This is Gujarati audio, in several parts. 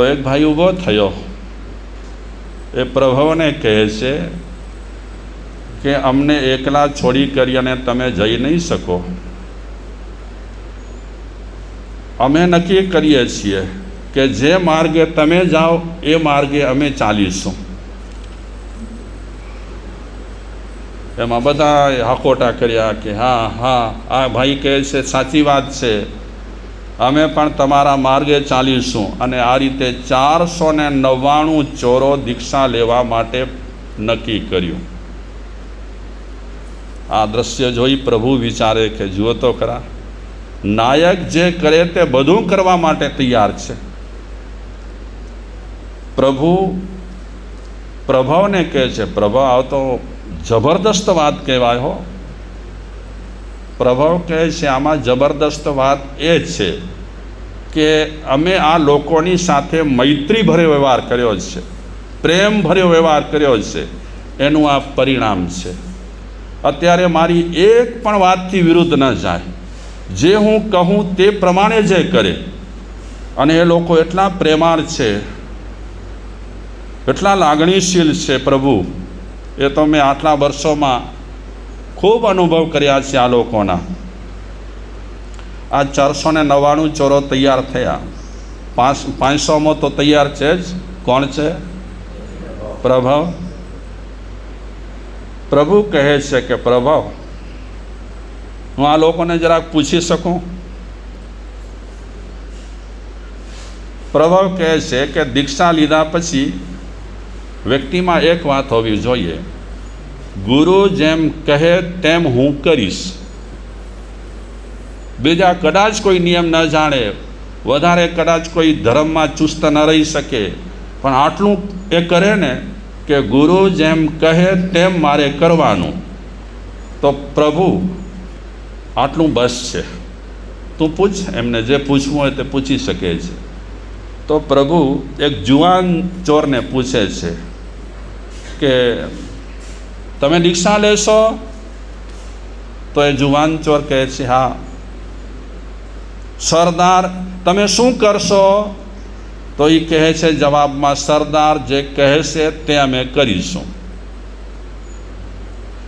તો એક ભાઈ ઊભો થયો. એ પ્રભવને કહે છે કે અમને એકલા છોડી કરી અને તમે જઈ નહીં શકો. અમે નક્કી કરીએ છીએ કે જે માર્ગે તમે જાઓ, એ માર્ગે અમે ચાલીશું. એમાં બધા હાકોટા કર્યા કે હા હા, આ ભાઈ કહે છે, સાચી વાત છે. અમે પણ તમારા માર્ગે ચાલીશું અને આ રીતે ચારસો ને નવ્વાણું ચોરો દીક્ષા લેવા માટે નક્કી કર્યું. આ દ્રશ્ય જોઈ પ્રભુ વિચારે કે, જુઓ તો ખરા, નાયક જે કરે તે બધું કરવા માટે તૈયાર છે. પ્રભુ પ્રભાવને કહે છે પ્રભાવ તો જબરદસ્ત વાત કહેવાય હો. પ્રભાવ કહે છે, આમાં જબરદસ્ત વાત એ છે કે અમે આ લોકોની સાથે મૈત્રી ભર્યો વ્યવહાર કર્યો છે પ્રેમ ભર્યો વ્યવહાર કર્યો છે, એનું આ પરિણામ છે. અત્યારે મારી એક પણ વાતથી વિરુદ્ધ ન જાય. જે હું કહું તે પ્રમાણે જે કરે. અને એ લોકો એટલા પ્રેમાળ છે, એટલા લાગણીશીલ છે પ્રભુ. એ તો મેં આટલા વર્ષોમાં ખૂબ અનુભવ કર્યા છે આ લોકોના. આ ચારસો ને નવ્વાણું ચોરો તૈયાર થયા. પાંચ પાંચસોમાં તો તૈયાર છે જ. કોણ છે? પ્રભાવ? પ્રભુ કહે છે કે, પ્રભાવ, હું આ લોકોને જરાક પૂછી શકું? પ્રભાવ કહે છે કે, દીક્ષા લીધા પછી વ્યક્તિમાં એક વાત હોવી જોઈએ. ગુરુ જેમ કહે તેમ હું કરીશ. બીજા કદાચ કોઈ નિયમ ન જાણે, વધારે કદાચ કોઈ ધર્મમાં ચુસ્ત ન રહી શકે. પણ આટલું એ કરે ને કે ગુરુ જેમ કહે તેમ મારે કરવાનું. તો પ્રભુ, આટલું બસ છે. તું પૂછ, એમને જે પૂછવું હોય તે પૂછી શકે છે. તો પ્રભુ એક જુવાન ચોરને પૂછે છે કે તમે દીક્ષા લેશો? તો એ જુવાન ચોર કહે છે, હા. સરદાર, તમે શું કરશો? તો એ કહે છે, જવાબમાં સરદાર જે કહે છે તે અમે કરીશું.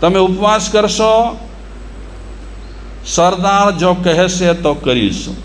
તમે ઉપવાસ કરશો? સરદાર જો કહે છે તો કરીશું.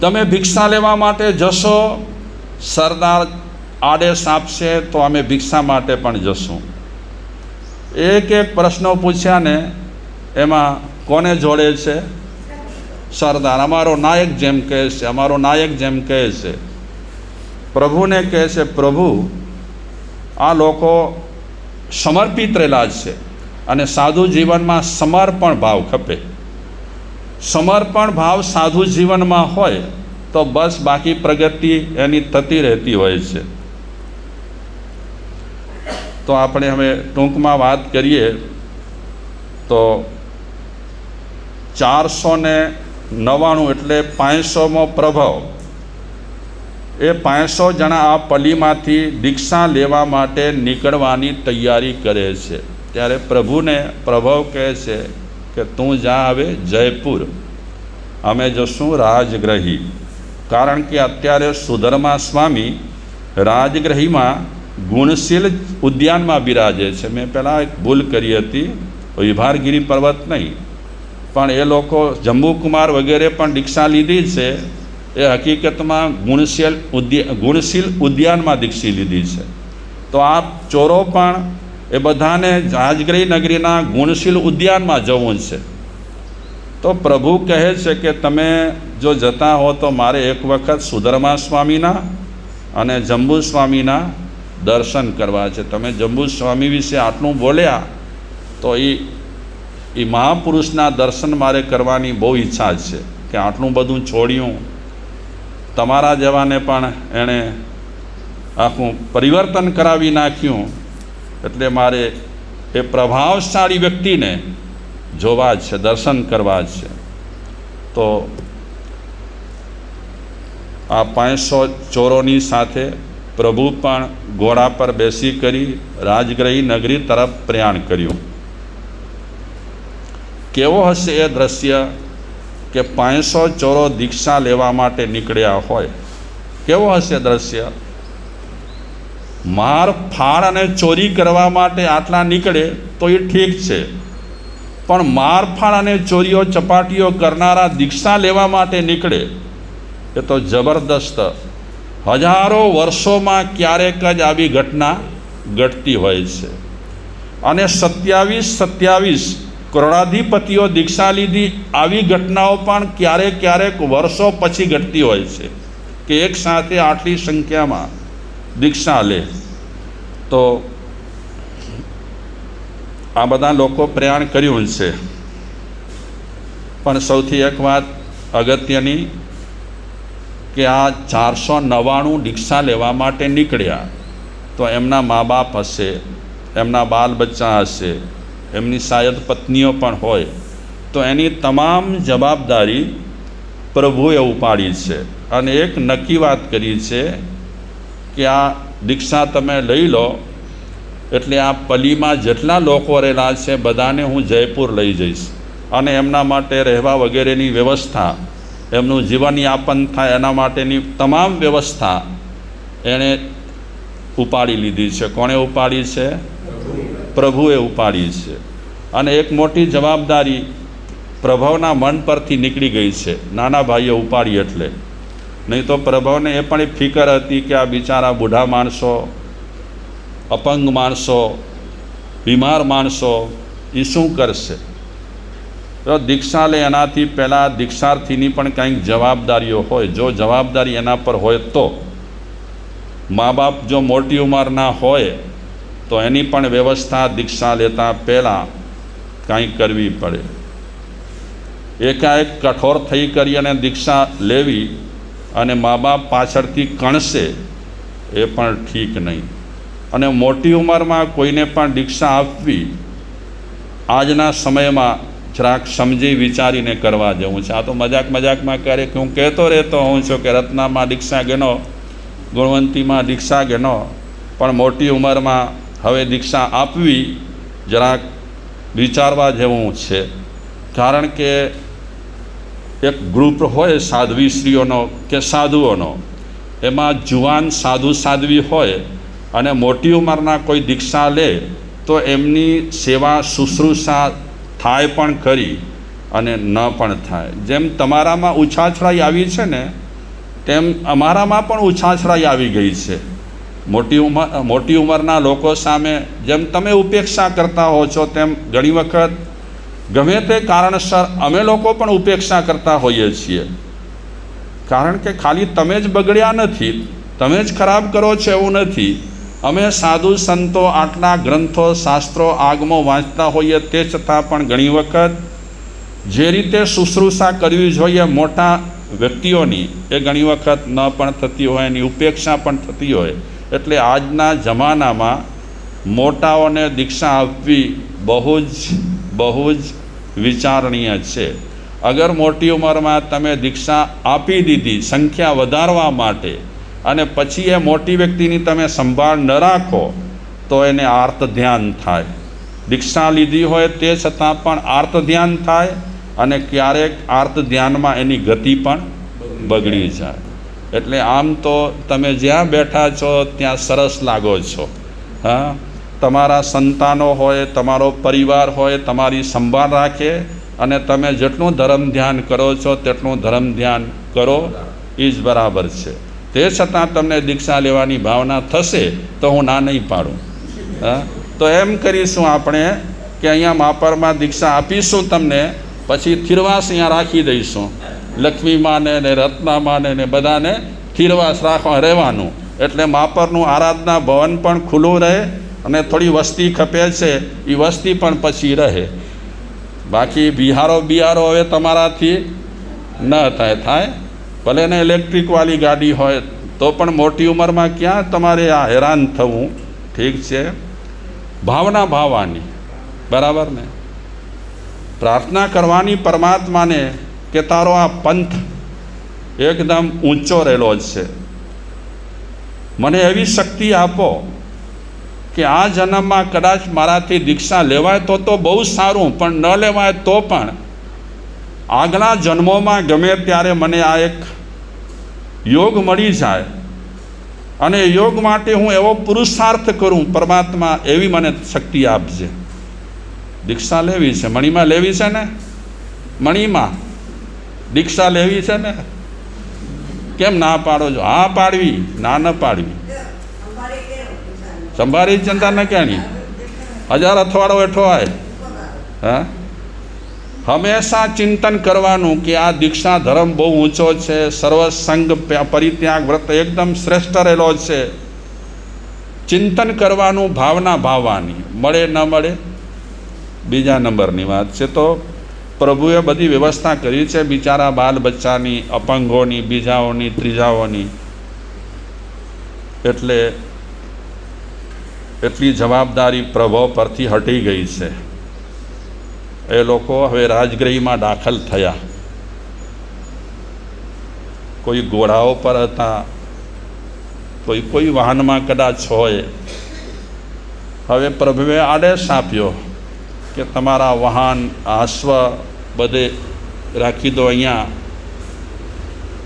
તમે ભિક્ષા લેવા માટે જશો? સરદાર આદેશ આપશે તો અમે ભિક્ષા માટે પણ જશું. એક એક પ્રશ્નો પૂછ્યા ને એમાં કોને જોડે છે? સરદાર અમારો નાયક જેમ કહે છે, અમારો નાયક જેમ કહે છે. પ્રભુને કહે છે, પ્રભુ, આ લોકો સમર્પિત રહેલા જ છે અને સાધુ જીવનમાં સમર્પણ ભાવ ખપે. સમર્પણ ભાવ સાધુ જીવનમાં હોય તો બસ બાકી પ્રગતિ એની થતી રહેતી હોય છે. તો આપણે હવે ટૂંકમાં વાત કરીએ તો ચારસો ને નવ્વાણું એટલે પાંચસોમો પ્રભાવ. એ પાંચસો જણા આ પલીમાંથી દીક્ષા લેવા માટે નીકળવાની તૈયારી કરે છે. ત્યારે પ્રભુને પ્રભાવ કહે છે કે તું જા હવે જયપુર. અમે જશું રાજગ્રહી. કારણ કે અત્યારે સુધર્મા સ્વામી રાજગ્રહીમાં ગુણશીલ ઉદ્યાનમાં બિરાજે છે. મેં પહેલાં એક ભૂલ કરી હતી. વિભારગીરી પર્વત નહીં. પણ એ લોકો જંબુકુમાર વગેરે પણ દીક્ષા લીધી છે. એ હકીકતમાં ગુણશીલ ઉદ્યા, ગુણશીલ ઉદ્યાનમાં દીક્ષી લીધી છે. તો આ ચોરો પણ એ બધાને રાજગીરી નગરીના ગુણશીલ ઉદ્યાનમાં જવું છે. તો પ્રભુ કહે છે કે તમે જો જતા હો તો મારે એક વખત સુધર્મા સ્વામીના અને જંબુ સ્વામીના દર્શન કરવા છે. તમે જંબુ સ્વામી વિશે આટલું બોલ્યા તો એ એ મહાપુરુષના દર્શન મારે કરવાની બહુ ઈચ્છા છે કે આટલું બધું છોડ્યું. તમારા જેવાને પણ એણે આખું પરિવર્તન કરાવી નાખ્યું. એટલે મારે એ પ્રભાવશાળી વ્યક્તિને જોવા છે, દર્શન કરવા છે. તો આ પાંચસો ચોરોની સાથે પ્રભુ પણ ઘોડા પર બેસી કરી રાજગ્રહી નગરી તરફ પ્રયાણ કર્યું. કેવો હશે એ દ્રશ્ય કે પાંચસો ચોરો દીક્ષા લેવા માટે નીકળ્યા હોય? કેવો હશે દ્રશ્ય? માર ફાળ અને ચોરી કરવા માટે આટલા નીકળે તો એ ઠીક છે. પણ માર ફાડ અને ચોરીઓ, ચપાટીઓ કરનારા દીક્ષા લેવા માટે નીકળે એ તો જબરદસ્ત હજારો વર્ષોમાં ક્યારેક જ આવી ઘટના ઘટતી હોય છે. અને સત્યાવીસ સત્યાવીસ કરોડાધિપતિઓ દીક્ષા લીધી આવી ઘટનાઓ પણ ક્યારેક ક્યારેક વર્ષો પછી ઘટતી હોય છે કે એક સાથે આટલી સંખ્યામાં દીક્ષા લે. તો આ બધા લોકો પ્રયાણ કર્યું છે. પણ સૌથી એક વાત અગત્યની કે આ ચારસો નવ્વાણું દીક્ષા લેવા માટે નીકળ્યા, તો એમના મા બાપ હશે, એમના બાલ બચ્ચા હશે, એમની શાયદ પત્નીઓ પણ હોય, તો એની તમામ જવાબદારી પ્રભુએ ઉપાડી છે. અને એક નક્કી વાત કરી છે કે આ દીક્ષા તમે લઈ લો, એટલે આ પલીમાં જેટલા લોકો રહેલા છે બધાને હું જયપુર લઈ જઈશ. અને એમના માટે રહેવા વગેરેની વ્યવસ્થા એમનું જીવનયાપન થાય એના માટેની તમામ વ્યવસ્થા એણે ઉપાડી લીધી છે. કોણે ઉપાડી છે? પ્રભુએ ઉપાડી છે. અને એક મોટી જવાબદારી પ્રભવના મન પરથી નીકળી ગઈ છે. નાના ભાઈએ ઉપાડી એટલે. નહીં તો પ્રભવને એ પણ ફિકર હતી કે આ બિચારા બુઢા માણસો, અપંગ માણસો, બીમાર માણસો એ શું કરશે? તો દીક્ષા લે એનાથી પહેલાં દીક્ષાર્થીની પણ કંઈક જવાબદારીઓ હોય. જો જવાબદારી એના પર હોય તો મા બાપ જો મોટી ઉંમરના હોય, તો એની પણ વ્યવસ્થા દીક્ષા લેતા પહેલાં કાંઈ કરવી પડે. એકાએક કઠોર થઈ કરી અને દીક્ષા લેવી અને મા બાપ પાછળથી કણશે, એ પણ ઠીક નહીં. અને મોટી ઉંમરમાં કોઈને પણ દીક્ષા આપવી આજના સમયમાં જરાક સમજી વિચારીને કરવા જેવું છે. આ તો મજાક મજાકમાં ક્યારેક હું કહેતો રહેતો હોઉં છું કે રત્નામાં દીક્ષા ગેનો ગુણવંતીમાં દીક્ષા ગેનો પણ મોટી ઉંમરમાં હવે દીક્ષા આપવી જરાક વિચારવા જેવું છે. કારણ કે એક ગ્રુપ હોય સાધ્વી સ્ત્રીઓનો કે સાધુઓનો, એમાં જુવાન સાધુ સાધ્વી હોય અને મોટી ઉંમરના કોઈ દીક્ષા લે, તો એમની સેવા શુશ્રૂષા થાય પણ ખરી અને ન પણ થાય. જેમ તમારામાં ઉછાછરાઈ આવી છે ને, તેમ અમારામાં પણ ઉછાછરાઈ આવી ગઈ છે. મોટી ઉંમર, મોટી ઉંમરના લોકો સામે જેમ તમે ઉપેક્ષા કરતા હો છો, તેમ ઘણી વખત ગમે તે કારણસર અમે લોકો પણ ઉપેક્ષા કરતા હોઈએ છીએ. કારણ કે ખાલી તમે જ બગડ્યા નથી, તમે જ ખરાબ કરો છો એવું નથી. અમે સાધુ સંતો આટલા ગ્રંથો, શાસ્ત્રો, આગમો વાંચતા હોઈએ તે છતાં પણ ઘણી વખત જે રીતે શુશ્રૂષા કરવી જોઈએ મોટા વ્યક્તિઓની, એ ઘણી વખત ન પણ થતી હોય, એની ઉપેક્ષા પણ થતી હોય. એટલે આજના જમાનામાં મોટાઓને દીક્ષા આપવી બહુ જ બહુ જ વિચારણીય છે. અગર મોટી ઉંમરમાં તમે દીક્ષા આપી દીધી, સંખ્યા વધારવા માટે અને પછી એ મોટી વ્યક્તિની તમે સંભાળ ન રાખો, તો એને આર્ત ધ્યાન થાય. દીક્ષા લીધી હોય તે છતાં પણ આર્ત ધ્યાન થાય અને ક્યારેક આર્ત ધ્યાનમાં એની ગતિ પણ બગડી જાય. એટલે આમ તો તમે જ્યાં બેઠા છો ત્યાં સરસ લાગો છો. હા? તમારા સંતાનો હોય, તમારો પરિવાર હોય, તમારી સંભાળ રાખે અને તમે જેટલું ધર્મ ધ્યાન કરો છો, તેટલું ધર્મ ધ્યાન કરો એ જ બરાબર છે. તે છતાં તમને દીક્ષા લેવાની ભાવના થશે તો હું ના નહીં પાડું. હા? તો એમ કરીશું આપણે કે અહીંયા માપરમાં દીક્ષા આપીશું તમને, પછી થિરવાસ અહીંયા રાખી દઈશું. લક્ષ્મી ને રત્ના માને ને બધાને થિરવાસ રાખવા રહેવાનું. એટલે માપરનું આરાધના ભવન પણ ખુલ્લું રહે અને થોડી વસ્તી ખપે છે એ વસ્તી પણ પછી રહે. બાકી બિહારો બિહારો હવે તમારાથી ન થાય થાય. ભલે ને ઇલેક્ટ્રિકવાળી ગાડી હોય, તો પણ મોટી ઉંમરમાં ક્યાં તમારે આ હેરાન થવું? ઠીક છે. ભાવના ભાવવાની બરાબર ને? પ્રાર્થના કરવાની પરમાત્માને કે તારો આ પંથ એકદમ ઊંચો રહેલો જ છે. મને એવી શક્તિ આપો કે આ જન્મમાં કદાચ મારાથી દીક્ષા લેવાય તો તો બહુ સારું, પણ ન લેવાય તો પણ આગલા જન્મોમાં ગમે ત્યારે મને આ એક યોગ મળી જાય અને યોગ માટે હું એવો પુરુષાર્થ કરું, પરમાત્મા એવી મને શક્તિ આપજે. દીક્ષા લેવી છે. મણીમાં લેવી છે ને? મણીમાં. દીક્ષા લેવી છે ને? કેમ ના પાડો છો? હા, પાડવી. ના, ન પાડવી. સંભારી ચિંતા ન કેણી હજાર અથવાડો એઠો આય હા? હંમેશા ચિંતન કરવાનું કે આ દીક્ષા ધર્મ બહુ ઊંચો છે, સર્વસંગ પરિત્યાગ વ્રત એકદમ શ્રેષ્ઠ રહેલો છે. ચિંતન કરવાનું ભાવના ભાવવાની, મળે ન મળે? બીજા નંબરની વાત છે તો, પ્રભુએ બધી વ્યવસ્થા કરી છે બિચારા બાલ બચ્ચાની અપંગોની, બીજાઓની, ત્રીજાઓની. એટલે એટલી જવાબદારી પ્રભો પરથી હટી ગઈ છે. એ લોકો હવે રાજગૃહમાં દાખલ થયા. કોઈ ઘોડાઓ પર હતા. કોઈ કોઈ વાહનમાં કદાચ હોય. હવે પ્રભુએ આદેશ આપ્યો કે તમારા વાહન આશ્વ બધે રાખી દો અહીંયા.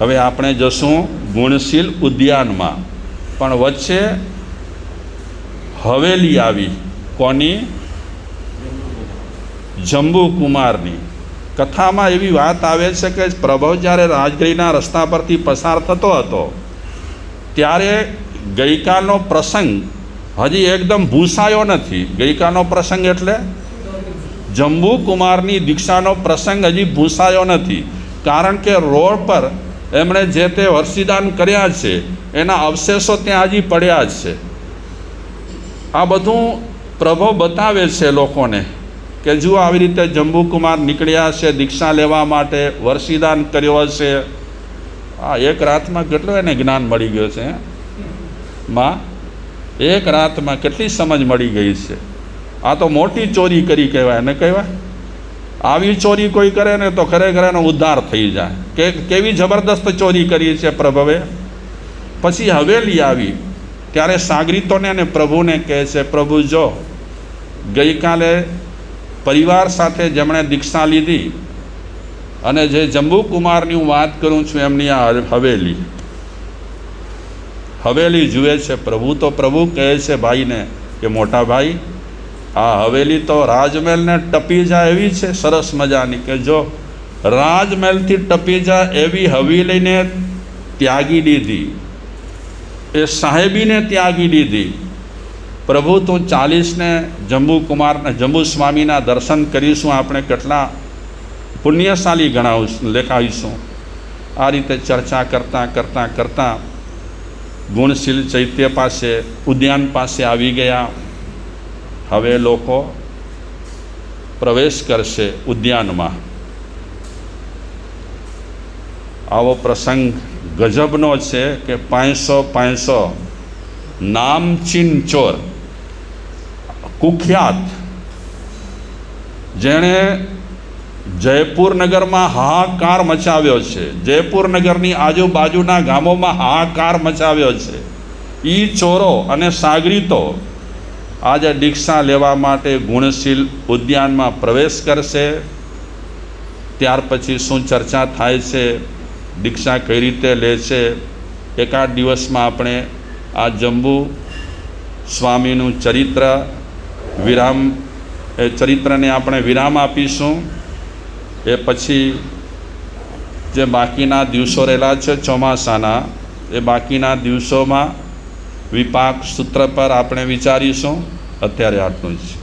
હવે આપણે જશું ગુણશીલ ઉદ્યાનમાં. પણ વચ્ચે હવેલી આવી. કોની? જંબુ કુમારની કથામાં એવી વાત આવે છે કે પ્રભવ જ્યારે રાજગીરીના રસ્તા પરથી પસાર થતો હતો, ત્યારે ગઈકાલનો પ્રસંગ હજી એકદમ ભૂસાયો નથી. ગઈકાલનો પ્રસંગ એટલે? જંબુ કુમારની દીક્ષાનો પ્રસંગ હજી ભૂસાયો નથી. કારણ કે રોડ પર એમણે જે તે વર્ષીદાન કર્યા છે, એના અવશેષો ત્યાં હજી પડ્યા જ છે. આ બધું પ્રભવ બતાવે છે લોકોને. કે જુઓ આવી રીતે જંબુકુમાર નીકળ્યા છે, દીક્ષા લેવા માટે વર્ષીદાન કર્યો હશે, આ એક રાતમાં કેટલું એને જ્ઞાન મળી ગયું છે? માં, એક રાતમાં કેટલી સમજ મળી ગઈ છે? આ તો મોટી ચોરી કરી કહેવાય ને કહેવાય? આવી ચોરી કોઈ કરે ને તો ખરેખર એનો ઉદ્ધાર થઈ જાય. કે કેવી જબરદસ્ત ચોરી કરી છે પ્રભવે? પછી હવેલી આવી, ત્યારે સાગરીતોને અને પ્રભુને કહે છે, પ્રભુ જો, ગઈકાલે પરિવાર સાથે જેમણે દીક્ષા લીધી અને જે જંબુકુમારની હું વાત કરું છું એમની આ હવેલી. હવેલી જુએ છે, પ્રભુ તો પ્રભુ કહે છે ભાઈને કે, મોટા ભાઈ, આ હવેલી તો રાજમહેલને ટપી જાય એવી છે, સરસ મજાની કે જો રાજમહેલથી ટપી જાય એવી હવેલીને ત્યાગી દીધી. એ સાહેબીને ત્યાગી દીધી. પ્રભુ, તું ચાલીસને જંબુ કુમારને જંબુ સ્વામીના દર્શન કરીશું, આપણે કેટલા પુણ્યશાળી ગણાવીશું, લેખાવીશું. આ રીતે ચર્ચા કરતાં કરતાં કરતાં ગુણશીલ ચૈત્ય પાસે, ઉદ્યાન પાસે આવી ગયા. હવે લોકો પ્રવેશ કરશે ઉદ્યાનમાં. આવો પ્રસંગ ગજબનો છે કે પાંચસો પાંચસો નામચીન ચોર કુખ્યાત. જેણે જયપુર નગરમાં હાહાકાર મચાવ્યો છે. જયપુર નગરની આજુબાજુના ગામોમાં હાહાકાર મચાવ્યો છે. એ ચોરો અને સાગરીતો આજે દીક્ષા લેવા માટે ગુણશીલ ઉદ્યાનમાં પ્રવેશ કરશે. ત્યાર પછી શું ચર્ચા થાય છે? દીક્ષા કઈ રીતે લે છે? એકાદ દિવસમાં આપણે આ જંબુ સ્વામીનું ચરિત્ર વિરામ, એ ચરિત્રને આપણે વિરામ આપીશું. એ પછી જે બાકીના દિવસો રહેલા છે ચોમાસાના, એ બાકીના દિવસોમાં વિપાક સૂત્ર પર આપણે વિચારીશું. અત્યારે આટલું જ.